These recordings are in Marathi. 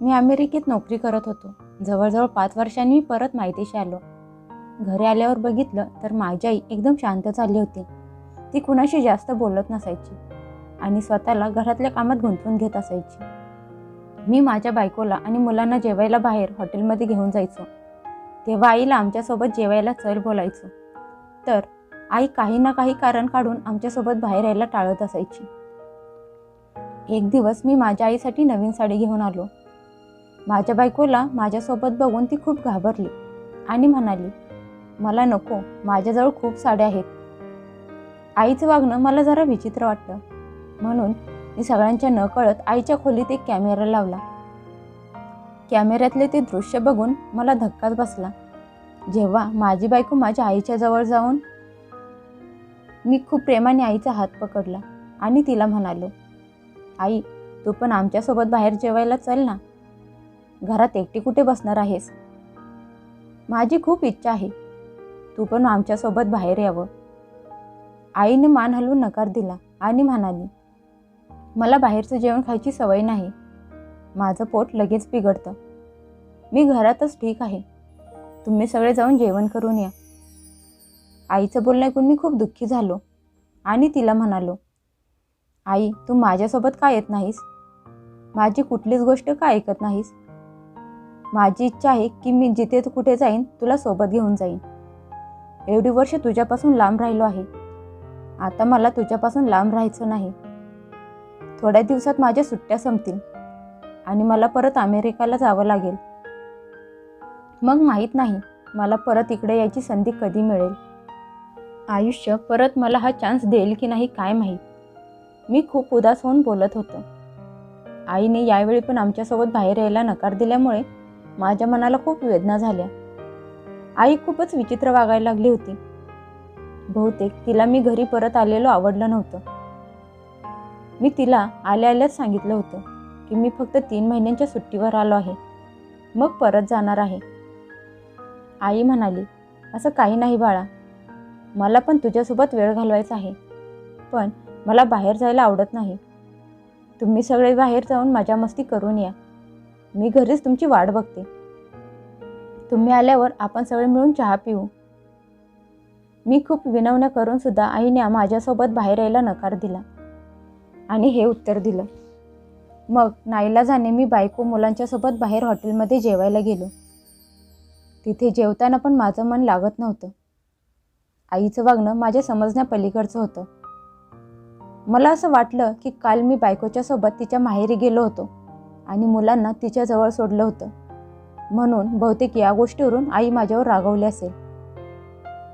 मी अमेरिकेत नोकरी करत होतो. जवळजवळ पाच वर्षांनी मी परत माहितीशी आलो. घरी आल्यावर बघितलं तर माझी आई एकदम शांत झाली होती. ती कुणाशी जास्त बोलत नसायची आणि स्वतःला घरातल्या कामात गुंतवून घेत असायची. मी माझ्या बायकोला आणि मुलांना जेवायला बाहेर हॉटेलमध्ये घेऊन जायचो. तेव्हा आईला आमच्यासोबत जेवायला चल बोलायचो. तर आई काही ना काही कारण काढून आमच्यासोबत बाहेर यायला टाळत असायची. एक दिवस मी माझ्या आईसाठी नवीन साडी घेऊन आलो. माझ्या बायकोला माझ्यासोबत बघून ती खूप घाबरली आणि म्हणाली मला नको माझ्याजवळ खूप साड्या आहेत. आईचं वागणं मला जरा विचित्र वाटतं. म्हणून मी सगळ्यांच्या नकळत आईच्या खोलीत एक कॅमेरा लावला. कॅमेऱ्यातले ते दृश्य बघून मला धक्काच बसला. जेव्हा माझी बायको माझ्या आईच्या जवळ जाऊन मी खूप प्रेमाने आईचा हात पकडला आणि तिला म्हणालो आई तू पण आमच्यासोबत बाहेर जेवायला चल ना. घरात एकटी कुठे बसणार आहेस? माझी खूप इच्छा आहे. तू पण आमच्यासोबत बाहेर यावं. आईने मान हलवून नकार दिला आणि म्हणाली मला बाहेरचं जेवण खायची सवय नाही. माझं पोट लगेच बिघडतं. मी घरातच ठीक आहे. तुम्ही सगळे जाऊन जेवण करून या. आईचं बोलणं ऐकून मी खूप दुःखी झालो आणि तिला म्हणालो आई तू माझ्यासोबत का येत नाहीस? माझी कुठलीच गोष्ट का ऐकत नाहीस? माझी इच्छा आहे की मी जिथे तू कुठे जाईन तुला सोबत घेऊन जाईन. एवढी वर्ष तुझ्यापासून लांब राहिलो आहे. आता मला तुझ्यापासून लांब राहायचं नाही. थोड्या दिवसात माझ्या सुट्ट्या संपतील आणि मला परत अमेरिकाला जावं लागेल. मग माहीत नाही मला परत इकडे यायची संधी कधी मिळेल? आयुष्य परत मला हा चान्स देईल की नाही काय माहीत? मी खूप उदास होऊन बोलत होतो. आईने यावेळी पण आमच्यासोबत बाहेर यायला नकार दिल्यामुळे माझ्या मनाला खूप वेदना झाल्या. आई खूपच विचित्र वागायला लागली होती. बहुतेक तिला मी घरी परत आलेलो आवडलं नव्हतं. मी तिला आल्या आल्याच सांगितलं होतं की मी फक्त तीन महिन्यांच्या सुट्टीवर आलो आहे. मग परत जाणार आहे. आई म्हणाली असं काही नाही बाळा. मला पण तुझ्यासोबत वेळ घालवायचा आहे. पण मला बाहेर जायला आवडत नाही. तुम्ही सगळे बाहेर जाऊन मजा मस्ती करून या. मी घरीच तुमची वाट बघते. तुम्ही आल्यावर आपण सगळे मिळून चहा पिऊ. मी खूप विनवण्या करून सुद्धा आईने माझ्यासोबत बाहेर यायला नकार दिला आणि हे उत्तर दिलं. मग नाईला जाणे मी बायको मुलांच्यासोबत बाहेर हॉटेलमध्ये जेवायला गेलो. तिथे जेवताना पण माझं मन लागत नव्हतं. आईचं वागणं माझ्या समजण्या पलीकडचं होतं. मला असं वाटलं की काल मी बायकोच्या सोबत तिच्या माहेरी गेलो होतो. आणि मुलांना तिच्याजवळ सोडलं होतं. म्हणून बहुतेक या गोष्टीवरून आई माझ्यावर रागवली असेल.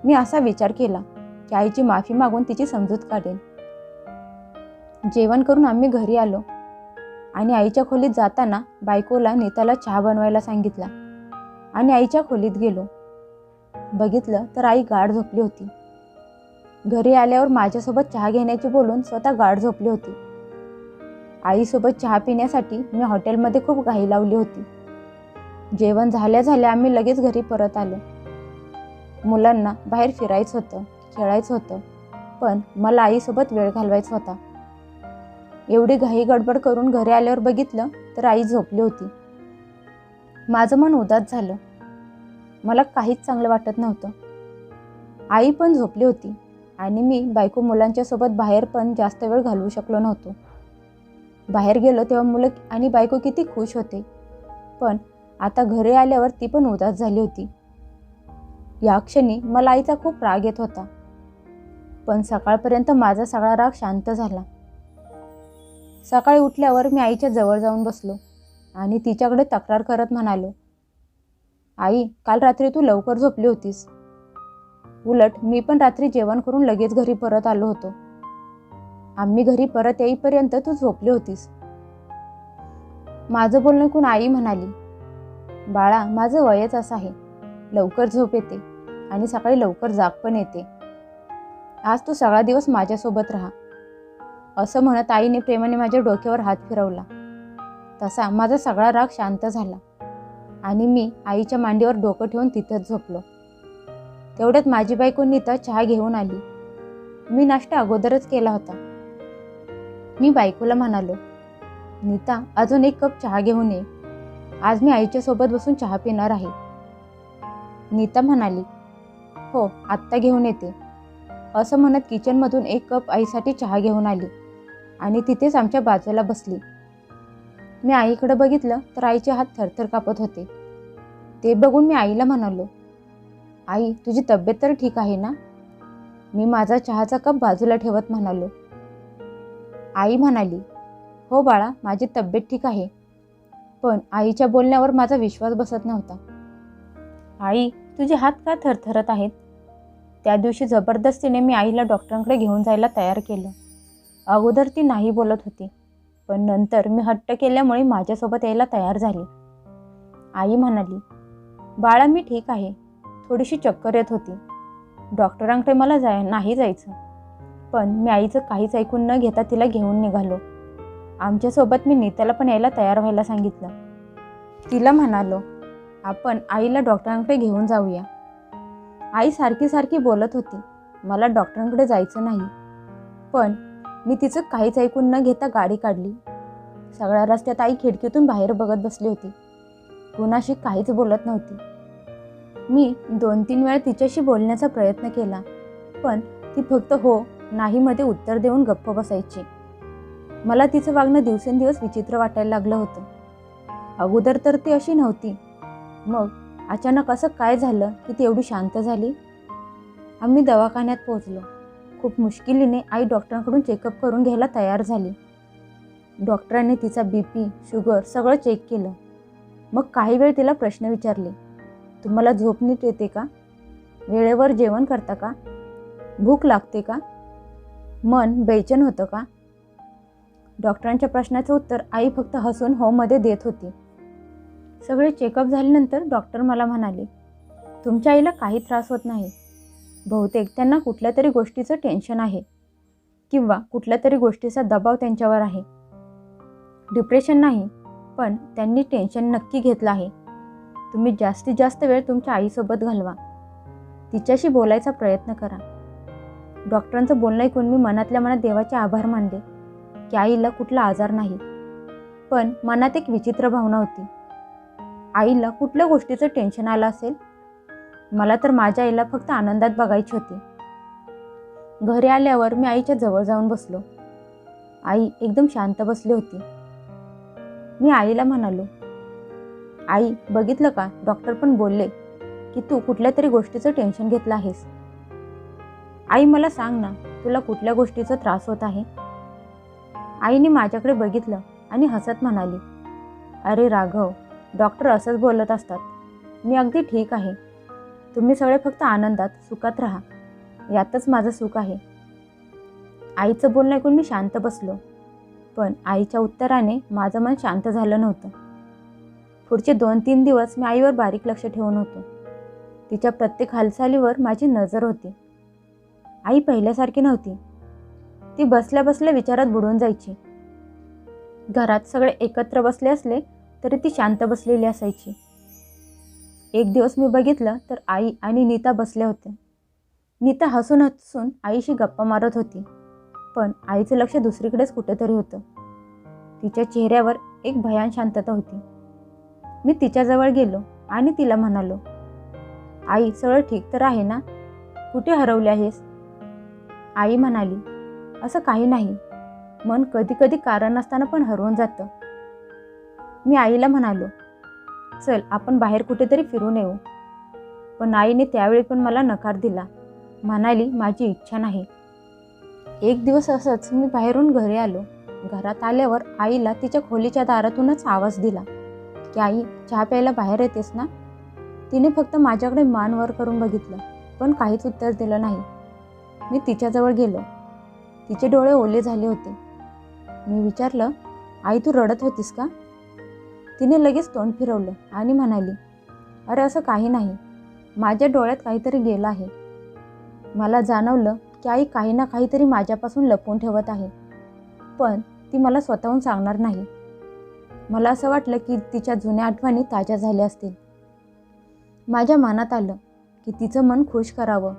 मी असा विचार केला की आईची माफी मागून तिची समजूत काढेन जेवण करून आम्ही घरी आलो आणि आईच्या खोलीत जाताना बायकोला नेताला चहा बनवायला सांगितला. आणि आईच्या खोलीत गेलो. बघितलं तर आई गाढ झोपली होती. घरी आल्यावर माझ्यासोबत चहा घेण्याची बोलून स्वतः गाढ झोपली होती. आईसोबत चहा पिण्यासाठी मी हॉटेलमध्ये खूप घाई लावली होती. जेवण झाल्या झाल्या आम्ही लगेच घरी परत आलो. मुलांना बाहेर फिरायचं होतं खेळायचं होतं पण मला आईसोबत वेळ घालवायचा होता. एवढी घाई गडबड करून घरी आल्यावर बघितलं तर आई झोपली होती. माझं मन उदास झालं. मला काहीच चांगलं वाटत नव्हतं. आई पण झोपली होती आणि मी बायको मुलांच्या सोबत बाहेर पण जास्त वेळ घालवू शकलो नव्हतो. बाहेर गेलो तेव्हा मुलं आणि बायको किती खुश होते. पण आता घरी आल्यावर ती पण उदास झाली होती. या क्षणी मला आईचा खूप राग येत होता. पण सकाळपर्यंत माझा सगळा राग शांत झाला. सकाळी उठल्यावर मी आईच्या जवळ जाऊन बसलो आणि तिच्याकडे तक्रार करत म्हणालो आई काल रात्री तू लवकर झोपली होतीस. उलट मी पण रात्री जेवण करून लगेच घरी परत आलो होतो. आम्ही घरी परत येईपर्यंत तू झोपली होतीस. माझं बोलणं ऐकून आई म्हणाली? बाळा माझं वयच असं आहे. लवकर झोप येते आणि सकाळी लवकर जाग पण येते. आज तू सगळा दिवस माझ्यासोबत राहा. असं म्हणत आईने प्रेमाने माझ्या डोक्यावर हात फिरवला. तसा माझा सगळा राग शांत झाला आणि मी आईच्या मांडीवर डोकं ठेवून तिथंच झोपलो. तेवढ्यात माझी बायको नीता चहा घेऊन आली. मी नाश्ता अगोदरच केला होता. मी बायकोला म्हणालो नीता अजून एक कप चहा घेऊन ये. आज मी आईच्या सोबत बसून चहा पिणार आहे. नीता म्हणाली हो आत्ता घेऊन येते. असं म्हणत किचनमधून एक कप आईसाठी चहा घेऊन आली आणि तिथेच आमच्या बाजूला बसली. मी आईकडे बघितलं तर आईचे हात थरथर कापत होते. ते बघून मी आईला म्हणालो आई तुझी तब्येत तर ठीक आहे ना? मी माझा चहाचा कप बाजूला ठेवत म्हणालो आई म्हणाली हो बाळा माझी तब्येत ठीक आहे. पण आईच्या बोलण्यावर माझा विश्वास बसत नव्हता. आई तुझे हात का थरथरत आहेत? त्या दिवशी जबरदस्तीने मी आईला डॉक्टरांकडे घेऊन जायला तयार केलं. अगोदर ती नाही बोलत होती पण नंतर मी हट्ट केल्यामुळे माझ्यासोबत यायला तयार झाली. आई म्हणाली बाळा मी ठीक आहे. थोडीशी चक्कर येत होती. डॉक्टरांकडे मला जाय नाही जायचं. पण मी आईचं काहीच ऐकून न घेता तिला घेऊन निघालो. आमच्यासोबत मी नीताला पण यायला तयार व्हायला सांगितलं. तिला म्हणालो आपण आईला डॉक्टरांकडे घेऊन जाऊया. आई सारखी सारखी बोलत होती मला डॉक्टरांकडे जायचं नाही. पण मी तिचं काहीच ऐकून न घेता गाडी काढली. सगळ्या रस्त्यात आई खिडकीतून बाहेर बघत बसली होती. कुणाशी काहीच बोलत नव्हती. मी दोन तीन वेळा तिच्याशी बोलण्याचा प्रयत्न केला पण ती फक्त हो नाहीमध्ये उत्तर देऊन गप्प बसायची. मला तिचं वागणं दिवसेंदिवस विचित्र वाटायला लागलं होतं. अगोदर तर ती अशी नव्हती. मग अचानक असं काय झालं की ती एवढी शांत झाली? आम्ही दवाखान्यात पोहोचलो. खूप मुश्किलीने आई डॉक्टरांकडून चेकअप करून घ्यायला तयार झाली. डॉक्टरांनी तिचा बी पी शुगर सगळं चेक केलं. मग काही वेळ तिला प्रश्न विचारले. तुम्हाला झोप नीट येते का? वेळेवर जेवण करता का? भूक लागते का? मन बेचैन होतं का? डॉक्टरांच्या प्रश्नाचं उत्तर आई फक्त हसून होमध्ये देत होती. सगळे चेकअप झाल्यानंतर डॉक्टर मला म्हणाले तुमच्या आईला काही त्रास होत नाही. बहुतेक त्यांना कुठल्या तरी गोष्टीचं टेन्शन आहे किंवा कुठल्या तरी गोष्टीचा दबाव त्यांच्यावर आहे. डिप्रेशन नाही पण त्यांनी टेन्शन नक्की घेतलं आहे. तुम्ही जास्तीत जास्त वेळ तुमच्या आईसोबत घालवा. तिच्याशी बोलायचा प्रयत्न करा. डॉक्टरांचं बोलणं ऐकून मी मनातल्या मनात देवाचे आभार मानले की आईला कुठला आजार नाही. पण मनात एक विचित्र भावना होती. आईला कुठल्या गोष्टीचं टेन्शन आलं असेल? मला तर माझ्या आईला फक्त आनंदात बघायची होती. घरी आल्यावर मी आईच्या जवळ जाऊन बसलो. आई एकदम शांत बसली होती. मी आईला म्हणालो आई बघितलं का? डॉक्टर पण बोलले की तू कुठल्या तरी गोष्टीचं टेन्शन घेतलं आहेस. आई मला सांग ना तुला कुठल्या गोष्टीचा त्रास होत आहे? आईने माझ्याकडे बघितलं आणि हसत म्हणाली अरे राघव डॉक्टर असंच बोलत असतात. मी अगदी ठीक आहे. तुम्ही सगळे फक्त आनंदात सुखात राहा. यातच माझं सुख आहे. आईचं बोलणं ऐकून मी शांत बसलो पण आईच्या उत्तराने माझं मन शांत झालं नव्हतं. पुढचे दोन तीन दिवस मी आईवर बारीक लक्ष ठेवून होतो. तिच्या प्रत्येक हालचालीवर माझी नजर होती. आई पहिल्यासारखी नव्हती. ती बसल्या बसल्या विचारात बुडून जायची. घरात सगळे एकत्र बसले असले तरी ती शांत बसलेली असायची. एक दिवस मी बघितलं तर आई आणि नीता बसल्या होत्या. नीता हसून हसून आईशी गप्पा मारत होती पण आईचं लक्ष दुसरीकडेच कुठेतरी होतं. तिच्या चेहऱ्यावर एक भयान शांतता होती. मी तिच्याजवळ गेलो आणि तिला म्हणालो आई सगळं ठीक तर आहे ना? कुठे हरवले आहेस? आई म्हणाली असं काही नाही. मन कधी कधी कारण नसताना पण हरवून जातं. मी आईला म्हणालो चल आपण बाहेर कुठेतरी फिरून येऊ. पण आईने त्यावेळी पण मला नकार दिला. म्हणाली माझी इच्छा नाही. एक दिवस असंच मी बाहेरून घरी आलो. घरात आल्यावर आईला तिच्या खोलीच्या दारातूनच आवाज दिला की आई चहा प्यायला बाहेर येतेस ना? तिने फक्त माझ्याकडे मान वर करून बघितलं पण काहीच उत्तर दिलं नाही. मी तिच्याजवळ गेलो. तिचे डोळे ओले झाले होते. मी विचारलं आई तू रडत होतीस का? तिने लगेच तोंड फिरवलं आणि म्हणाली अरे असं काही नाही. माझ्या डोळ्यात काहीतरी गेलं आहे. मला जाणवलं की आई काही ना काहीतरी माझ्यापासून लपवून ठेवत आहे. पण ती मला स्वतःहून सांगणार नाही. मला असं वाटलं की तिच्या जुन्या आठवणी ताज्या झाल्या असतील. माझ्या मनात आलं की तिचं मन खुश करावं.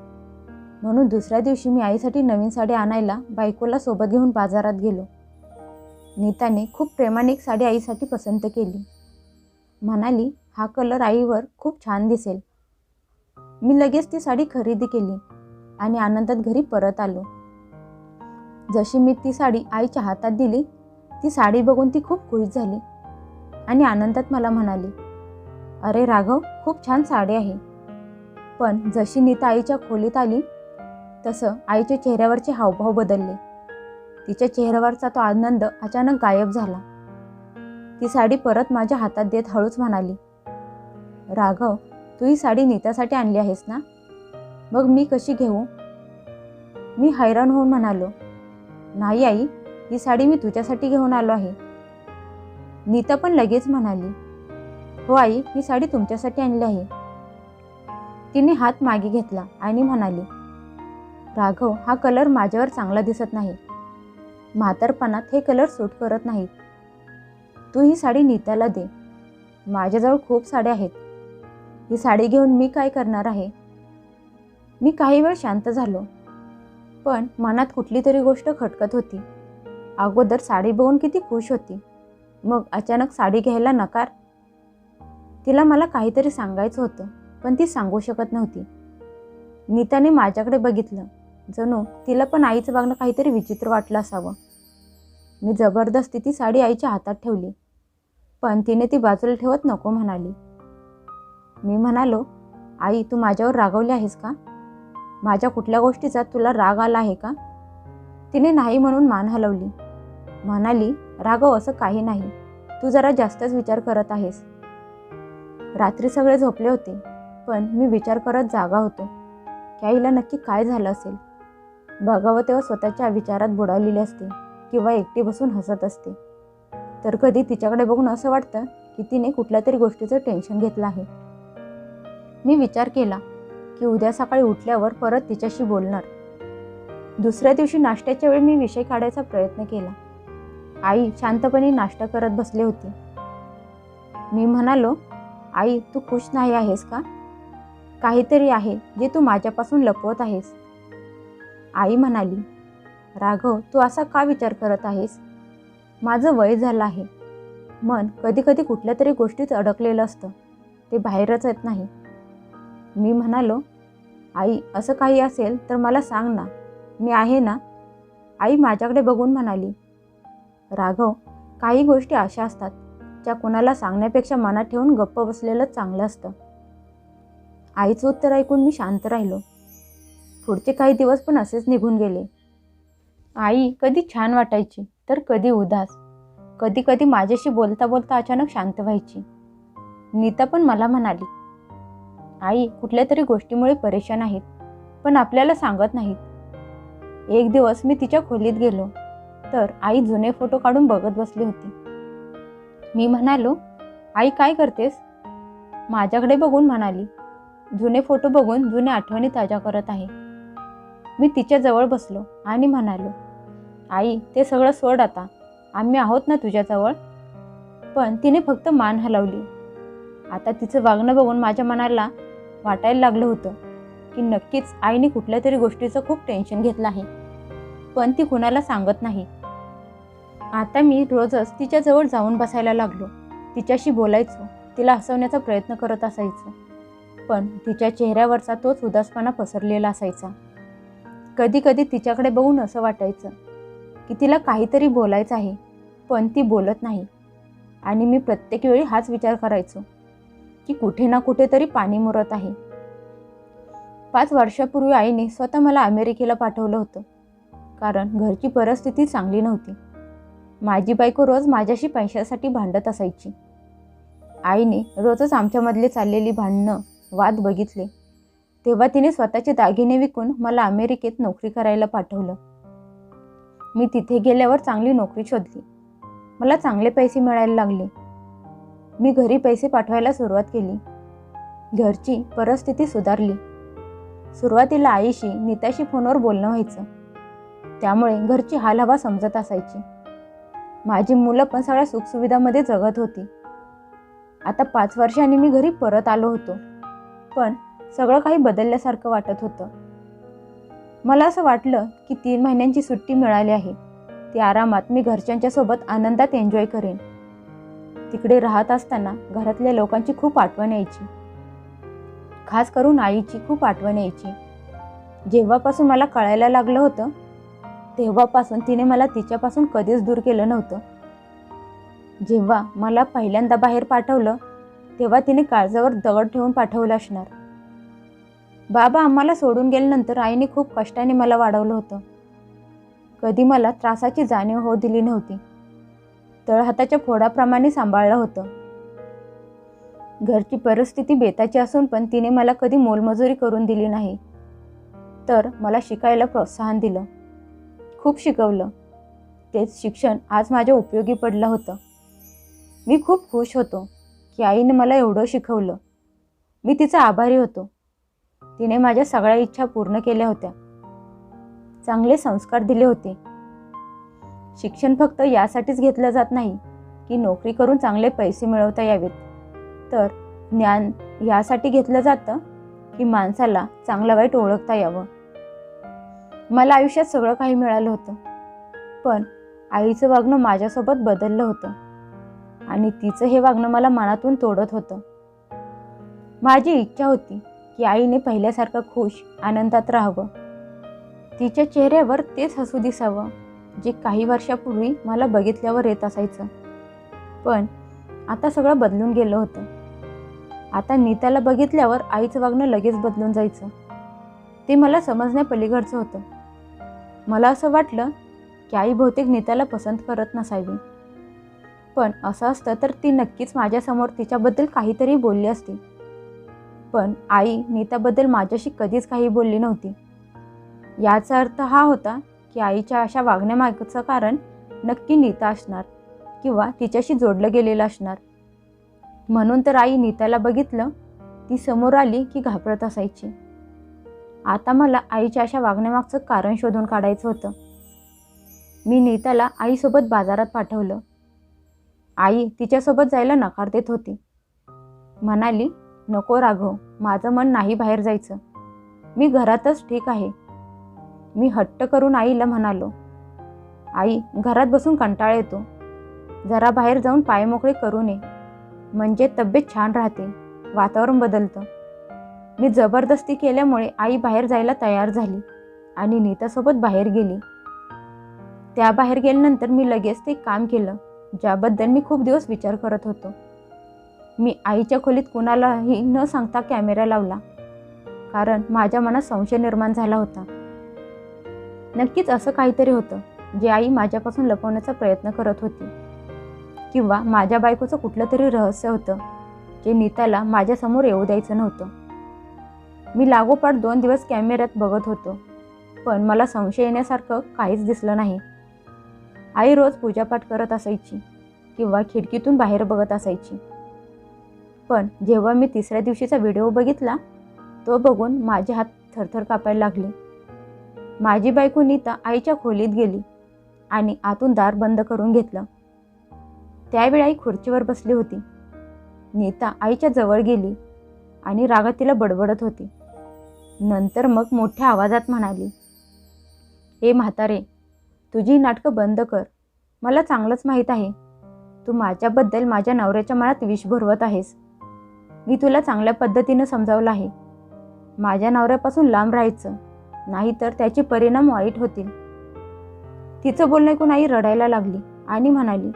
म्हणून दुसऱ्या दिवशी मी आईसाठी नवीन साडी आणायला बायकोला सोबत घेऊन बाजारात गेलो. नीताने खूप प्रेमाने एक साडी आईसाठी पसंत केली. म्हणाली हा कलर आईवर खूप छान दिसेल. मी लगेच ती साडी खरेदी केली आणि आनंदात घरी परत आलो. जशी मी ती साडी आईच्या हातात दिली ती साडी बघून ती खूप खुश झाली आणि आनंदात मला म्हणाली अरे राघव खूप छान साडी आहे. पण जशी नीता आईच्या खोलीत आली तसं आईच्या चेहऱ्यावरचे हावभाव बदलले. तिच्या चेहऱ्यावरचा तो आनंद अचानक गायब झाला. ती साडी परत माझ्या हातात देत हळूच म्हणाली राघव तू ही साडी नीतासाठी आणली आहेस ना? मग मी कशी घेऊ? मी हैराण होऊन म्हणालो नाही आई ही साडी मी तुझ्यासाठी घेऊन आलो आहे. नीता पण लगेच म्हणाली हो आई ही साडी तुमच्यासाठी आणली आहे. तिने हात मागे घेतला आणि म्हणाली राघव हा कलर माझ्यावर चांगला दिसत नाही. म्हातारपणात हे कलर सूट करत नाहीत. तू ही साडी नीताला दे. माझ्याजवळ खूप साड्या आहेत. ही साडी घेऊन मी काय करणार आहे? मी काही वेळ शांत झालो. पण मनात कुठली तरी गोष्ट खटकत होती. अगोदर साडी बघून किती खुश होती. मग अचानक साडी घ्यायला नकार? तिला मला काहीतरी सांगायचं होतं पण ती सांगू शकत नव्हती. नीताने माझ्याकडे बघितलं. जणू तिला पण आईचं वागणं काहीतरी विचित्र वाटलं असावं. मी जबरदस्ती ती साडी आईच्या हातात ठेवली. पण तिने ती बाजूला ठेवत नको म्हणाली. मी म्हणालो आई तू माझ्यावर रागवली आहेस का? माझ्या कुठल्या गोष्टीचा तुला राग आला आहे का? तिने नाही म्हणून मान हलवली. म्हणाली रागव असं काही नाही. तू जरा जास्तच विचार करत आहेस. रात्री सगळे झोपले होते पण मी विचार करत जागा होतो. की आईला नक्की काय झालं असेल? बघावं तेव्हा स्वतःच्या विचारात बुडावलेली असते किंवा एकटी बसून हसत असते. तर कधी तिच्याकडे बघून असं वाटतं की तिने कुठल्या तरी गोष्टीचं टेन्शन घेतलं आहे. मी विचार केला की उद्या सकाळी उठल्यावर परत तिच्याशी बोलणार. दुसऱ्या दिवशी नाश्त्याच्या वेळी मी विषय काढायचा प्रयत्न केला. आई शांतपणे नाश्ता करत बसली होती. मी म्हणालो आई तू खुश नाही आहेस का? काहीतरी आहे जे तू माझ्यापासून लपवत आहेस. आई म्हणाली राघव तू असा का विचार करत आहेस? माझं वय झालं आहे. मन कधी कधी कुठल्या तरी गोष्टीत अडकलेलं असतं. ते बाहेरच येत नाही. मी म्हणालो आई असं काही असेल तर मला सांग ना. मी आहे ना? आई माझ्याकडे बघून म्हणाली राघव काही गोष्टी अशा असतात ज्या कुणाला सांगण्यापेक्षा मनात ठेवून गप्प बसलेलं चांगलं असतं. आईचं उत्तर ऐकून मी शांत राहिलो. पुढचे काही दिवस पण असेच निघून गेले. आई कधी छान वाटायची तर कधी उदास. कधी कधी माझ्याशी बोलता बोलता अचानक शांत व्हायची. नीता पण मला म्हणाली आई कुठल्या तरी गोष्टीमुळे परेशान आहेत पण आपल्याला सांगत नाहीत. एक दिवस मी तिच्या खोलीत गेलो तर आई जुने फोटो काढून बघत बसली होती. मी म्हणालो आई काय करतेस? माझ्याकडे बघून म्हणाली जुने फोटो बघून जुने आठवणी ताज्या करत आहे. मी तिच्याजवळ बसलो आणि म्हणालो आई ते सगळं सोड आता. आम्ही आहोत ना तुझ्याजवळ पण तिने फक्त मान हलवली. आता तिचं वागणं बघून माझ्या मनाला वाटायला लागलं होतं की नक्कीच आईने कुठल्या तरी गोष्टीचं खूप टेन्शन घेतलं आहे. पण ती कुणाला सांगत नाही. आता मी रोजच तिच्याजवळ जाऊन बसायला लागलो. तिच्याशी बोलायचो तिला हसवण्याचा प्रयत्न करत असायचो. पण तिच्या चेहऱ्यावरचा तोच उदासपणा पसरलेला असायचा. कधी कधी तिच्याकडे बघून असं वाटायचं की तिला काहीतरी बोलायचं आहे पण ती बोलत नाही. आणि मी प्रत्येक वेळी हाच विचार करायचो की कुठे ना कुठेतरी पाणी मुरत आहे. पाच वर्षापूर्वी आईने स्वतः मला अमेरिकेला पाठवलं होतं कारण घरची परिस्थिती चांगली नव्हती. माझी बायको रोज माझ्याशी पैशासाठी भांडत असायची. आईने रोजच आमच्यामधले चाललेली भांडणं वाद बघितले. तेव्हा तिने स्वतःचे दागिने विकून मला अमेरिकेत नोकरी करायला पाठवलं. मी तिथे गेल्यावर चांगली नोकरी शोधली. मला चांगले पैसे मिळायला लागले. मी घरी पैसे पाठवायला सुरुवात केली. घरची परिस्थिती सुधारली. सुरुवातीला आईशी नीताशी फोनवर बोलणं व्हायचं. त्यामुळे घरची हालहवा समजत असायची. माझी मुलं पण सगळ्या सुखसुविधामध्ये जगत होती. आता पाच वर्षांनी मी घरी परत आलो होतो. पण सगळं काही बदलल्यासारखं वाटत होतं. मला असं वाटलं की तीन महिन्यांची सुट्टी मिळाली आहे. ती आरामात मी घरच्यांच्या सोबत आनंदात एन्जॉय करेन. तिकडे राहत असताना घरातल्या लोकांची खूप आठवण यायची. खास करून आईची खूप आठवण यायची. जेव्हापासून मला कळायला लागलं होतं तेव्हापासून तिने मला तिच्यापासून कधीच दूर केलं नव्हतं. जेव्हा मला पहिल्यांदा बाहेर पाठवलं तेव्हा तिने काळजावर दगड ठेवून पाठवलं असणार. बाबा आम्हाला सोडून गेल्यानंतर आईने खूप कष्टाने मला वाढवलं होतं. कधी मला त्रासाची जाणीव होऊ दिली नव्हती. तळहाताच्या फोडाप्रमाणे सांभाळलं होतं. घरची परिस्थिती बेताची असून पण तिने मला कधी मोलमजुरी करून दिली नाही. तर मला शिकायला प्रोत्साहन दिलं. खूप शिकवलं. तेच शिक्षण आज माझ्या उपयोगी पडलं होतं. मी खूप खुश होतो की आईने मला एवढं शिकवलं. मी तिचा आभारी होतो. तिने माझ्या सगळ्या इच्छा पूर्ण केल्या होत्या. चांगले संस्कार दिले होते. शिक्षण फक्त यासाठीच घेतलं जात नाही की नोकरी करून चांगले पैसे मिळवता यावेत. तर ज्ञान यासाठी घेतलं जातं की माणसाला चांगलं वाईट ओळखता यावं. मला आयुष्यात सगळं काही मिळालं होतं पण आईचं वागणं माझ्यासोबत बदललं होतं. आणि तिचं हे वागणं मला मनातून तोडत होतं. माझी इच्छा होती की आईने पहिल्यासारखं खुश आनंदात राहावं. तिच्या चेहऱ्यावर तेच हसू दिसावं जे काही वर्षापूर्वी मला बघितल्यावर येत असायचं. पण आता सगळं बदलून गेलं होतं. आता नीताला बघितल्यावर आईचं वागणं लगेच बदलून जायचं. ते मला समजण्या पलीकडचं होतं. मला असं वाटलं की आई बहुतेक नीताला पसंत करत नसावी. पण असं असतं तर ती नक्कीच माझ्यासमोर तिच्याबद्दल काहीतरी बोलली असती. पण आई नीताबद्दल माझ्याशी कधीच काही बोलली नव्हती. याचा अर्थ हा होता की आईच्या अशा वागण्यामागचं कारण नक्की नीता असणार किंवा तिच्याशी जोडलं गेलेलं असणार. म्हणून तर आई नीताला बघितलं ती समोर आली की घाबरत असायची. आता मला आईच्या अशा वागण्यामागचं कारण शोधून काढायचं होतं. मी नीताला आईसोबत बाजारात पाठवलं. आई तिच्यासोबत जायला नकार देत होती. म्हणाली नको राघव माझं मन नाही बाहेर जायचं. मी घरातच ठीक आहे. मी हट्ट करून आईला म्हणालो आई घरात बसून कंटाळा येतो. जरा बाहेर जाऊन पाय मोकळे करू नये. म्हणजे तब्येत छान राहते. वातावरण बदलतं. मी जबरदस्ती केल्यामुळे आई बाहेर जायला तयार झाली आणि नीतासोबत बाहेर गेली. त्या बाहेर गेल्यानंतर मी लगेच ते काम केलं ज्याबद्दल मी खूप दिवस विचार करत होतो. मी आईच्या खोलीत कुणालाही न सांगता कॅमेरा लावला. कारण माझ्या मनात संशय निर्माण झाला होता. नक्कीच असं काहीतरी होतं जे आई माझ्यापासून लपवण्याचा प्रयत्न करत होती. किंवा माझ्या बायकोचं कुठलं तरी रहस्य होतं जे नीताला माझ्यासमोर येऊ द्यायचं नव्हतं. मी लागोपाठ दोन दिवस कॅमेऱ्यात बघत होतो पण मला संशय येण्यासारखं काहीच दिसलं नाही. आई रोज पूजापाठ करत असायची किंवा खिडकीतून बाहेर बघत असायची. पण जेव्हा मी तिसऱ्या दिवशीचा व्हिडिओ बघितला तो बघून माझे हात थरथर कापायला लागले. माझी बायको नीता आईच्या खोलीत गेली आणि आतून दार बंद करून घेतलं. त्यावेळी आई खुर्चीवर बसली होती. नीता आईच्या जवळ गेली आणि रागात तिला बडबडत होती. नंतर मग मोठ्या आवाजात म्हणाली हे म्हातारे तुझी नाटकं बंद कर. मला चांगलंच माहीत आहे. तू माझ्याबद्दल माझ्या नवऱ्याच्या मनात विष भरवत आहेस. मी तुला चांगल्या पद्धतीनं समजावलं आहे. माझ्या नवऱ्यापासून लांब राहायचं नाहीतर त्याचे परिणाम वाईट होतील. तिचं बोलणं ऐकून आई रडायला लागली आणि म्हणाली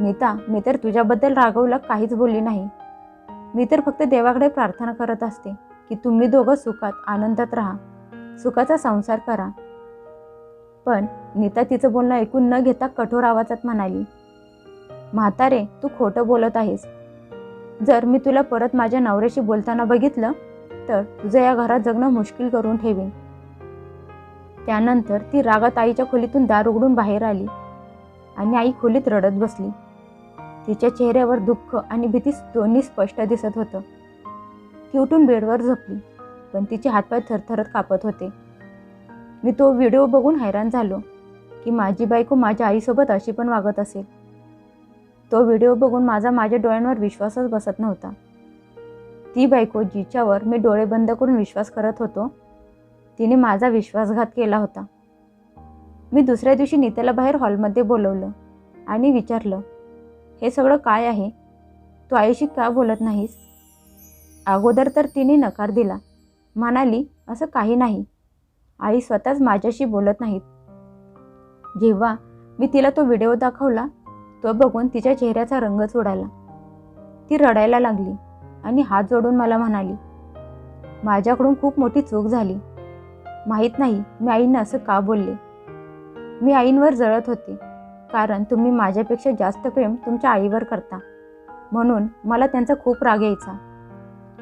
नीता मी तर तुझ्याबद्दल रागवलं काहीच बोलली नाही. मी तर फक्त देवाकडे प्रार्थना करत असते की तुम्ही दोघं सुखात आनंदात राहा. सुखाचा संसार करा. पण नीता तिचं बोलणं ऐकून न घेता कठोर आवाजात म्हणाली म्हातारे तू खोटं बोलत आहेस. जर मी तुला परत माझ्या नवऱ्याशी बोलताना बघितलं तर तुझं या घरात जगणं मुश्किल करून ठेवीन. त्यानंतर ती रागात आईच्या खोलीतून दार उघडून बाहेर आली आणि आई खोलीत रडत बसली. तिच्या चेहऱ्यावर दुःख आणि भीती दोन्ही स्पष्ट दिसत होतं. ती उठून बेडवर झोपली पण तिचे हातपाय थरथरत कापत होते. मी तो व्हिडिओ बघून हैराण झालो की माझी बायको माझ्या आईसोबत अशी पण वागत असेल. तो व्हिडिओ बघून माझा माझ्या डोळ्यांवर विश्वासच बसत नव्हता. ती बायको जिच्यावर मी डोळे बंद करून विश्वास करत होतो तिने माझा विश्वासघात केला होता. मी दुसऱ्या दिवशी नीतेला बाहेर हॉलमध्ये बोलवलं आणि विचारलं हे सगळं काय आहे? तू आईशी का बोलत नाहीस? अगोदर तर तिने नकार दिला. म्हणाली असं काही नाही. आई स्वतःच माझ्याशी बोलत नाहीत. जेव्हा मी तिला तो व्हिडिओ दाखवला तो बघून तिच्या चेहऱ्याचा रंगच उडाला ती रडायला लागली आणि हात जोडून मला म्हणाली माझ्याकडून खूप मोठी चूक झाली. माहीत नाही मी आईनं असं का बोलले. मी आईंवर जळत होते कारण तुम्ही माझ्यापेक्षा जास्त प्रेम तुमच्या आईवर करता. म्हणून मला त्यांचा खूप राग यायचा.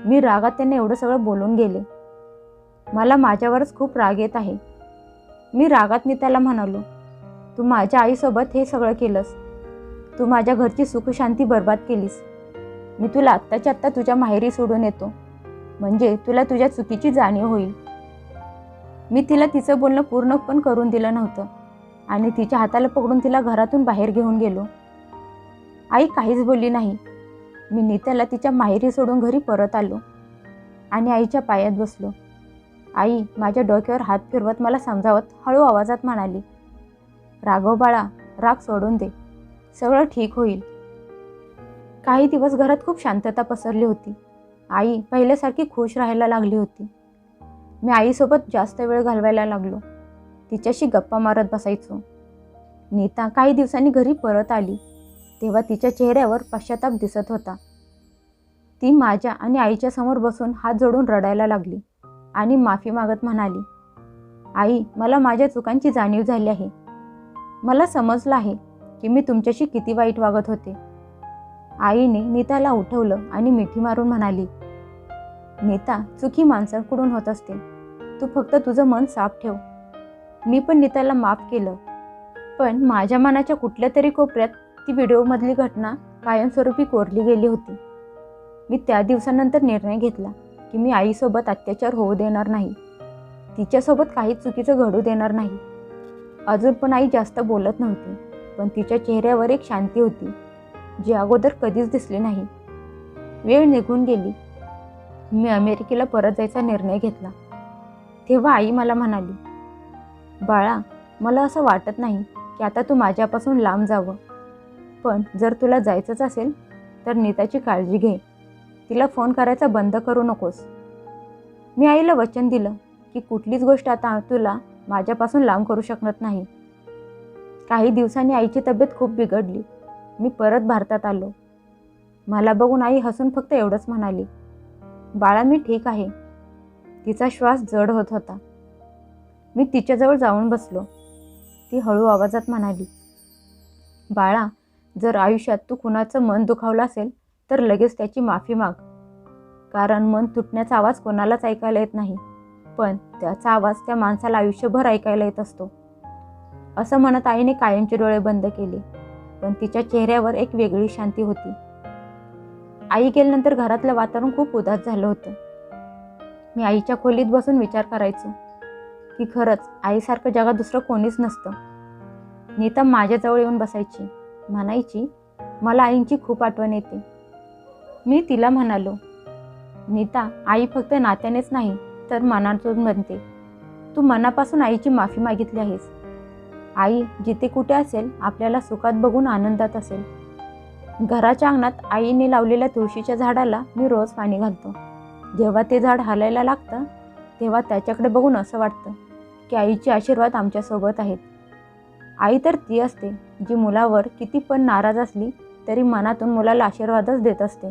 मी रागात त्यांना एवढं सगळं बोलून गेले. मला माझ्यावरच खूप राग येत आहे. मी रागात त्याला म्हणालो तू माझ्या आईसोबत हे सगळं केलंस. तू माझ्या घरची सुखशांती बर्बाद केलीस. मी तुला आत्ताच्या आत्ता तुझ्या माहेरी सोडून येतो. म्हणजे तुला तुझ्या चुकीची जाणीव होईल. मी तिला तिचं बोलणं पूर्ण पण करून दिलं नव्हतं आणि तिच्या हाताला पकडून तिला घरातून बाहेर घेऊन गेलो. आई काहीच बोलली नाही. मी नीताला तिच्या माहेरी सोडून घरी परत आलो आणि आईच्या पायात बसलो. आई माझ्या डोक्यावर हात फिरवत मला समजावत हळू आवाजात म्हणाली राघव बाळा राग सोडून दे. सगळं ठीक होईल. काही दिवस घरात खूप शांतता पसरली होती. आई पहिल्यासारखी खुश राहायला लागली होती. मी आईसोबत जास्त वेळ घालवायला लागलो. तिच्याशी गप्पा मारत बसायचो. नीता काही दिवसांनी घरी परत आली. तेव्हा तिच्या चेहऱ्यावर पश्चाताप दिसत होता. ती माझ्या आणि आईच्या समोर बसून हात जोडून रडायला लागली आणि माफी मागत म्हणाली आई मला माझ्या चुकांची जाणीव झाली आहे. मला समजलं आहे की मी तुमच्याशी किती वाईट वागत होते. आईने नीताला उठवलं आणि मिठी मारून म्हणाली नीता चुकी माणसांकडून होत असते. तू फक्त तुझं मन साफ ठेव. मी पण नीताला माफ केलं. पण माझ्या मनाच्या कुठल्या तरी कोपऱ्यात ती व्हिडिओमधली घटना कायमस्वरूपी कोरली गेली होती. मी त्या दिवसानंतर निर्णय घेतला की मी आईसोबत अत्याचार होऊ देणार नाही. तिच्यासोबत काही चुकीचं घडू देणार नाही. अजून पण आई जास्त बोलत नव्हती. पण तिच्या चेहऱ्यावर एक शांती होती जी अगोदर कधीच दिसली नाही. वेळ निघून गेली. मी अमेरिकेला परत जायचा निर्णय घेतला. तेव्हा आई मला म्हणाली बाळा मला असं वाटत नाही की आता तू माझ्यापासून लांब जावं. पण जर तुला जायचंच असेल तर नीताची काळजी घे. तिला फोन करायचा बंद करू नकोस. मी आईला वचन दिलं की कुठलीच गोष्ट आता तुला माझ्यापासून लांब करू शकत नाही. काही दिवसांनी आईची तब्येत खूप बिघडली. मी परत भारतात आलो. मला बघून आई हसून फक्त एवढंच म्हणाली बाळा मी ठीक आहे. तिचा श्वास जड होत होता. मी तिच्याजवळ जाऊन बसलो. ती हळू आवाजात म्हणाली बाळा जर आयुष्यात तू कुणाचं मन दुखावलं असेल तर लगेच त्याची माफी माग. कारण मन तुटण्याचा आवाज कोणालाच ऐकायला येत नाही पण त्याचा आवाज त्या माणसाला आयुष्यभर ऐकायला येत असतो. असं म्हणत आईने कायमचे डोळे बंद केले. पण तिच्या चेहऱ्यावर एक वेगळी शांती होती. आई गेल्यानंतर घरातलं वातावरण खूप उदास झालं होतं. मी आईच्या खोलीत बसून विचार करायचो की खरंच आईसारखं जगात दुसरं कोणीच नसतं. नीता माझ्याजवळ येऊन बसायची म्हणायची मला आईंची खूप आठवण येते. मी तिला म्हणालो नीता आई फक्त नात्यानेच नाही तर मनातून बनते तू मनापासून आईची माफी मागितली आहेस. आई जिथे कुठे असेल आपल्याला सुखात बघून आनंदात असेल. घराच्या अंगणात आईने लावलेल्या तुळशीच्या झाडाला मी रोज पाणी घालतो. जेव्हा ते झाड हालायला लागतं तेव्हा त्याच्याकडे बघून असं वाटतं की आईचे आशीर्वाद आमच्यासोबत आहेत. आई तर ती असते जी मुलावर किती पण नाराज असली तरी मनातून मुलाला आशीर्वादच देत असते.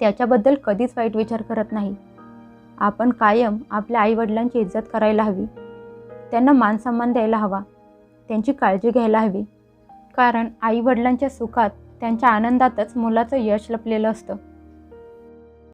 त्याच्याबद्दल कधीच वाईट विचार करत नाही. आपण कायम आपल्या आईवडिलांची इज्जत करायला हवी. त्यांना मानसन्मान द्यायला हवा. त्यांची काळजी घ्यायला हवी. कारण आईवडिलांच्या सुखात त्यांच्या आनंदातच मुलाचं यश लपलेलं असतं.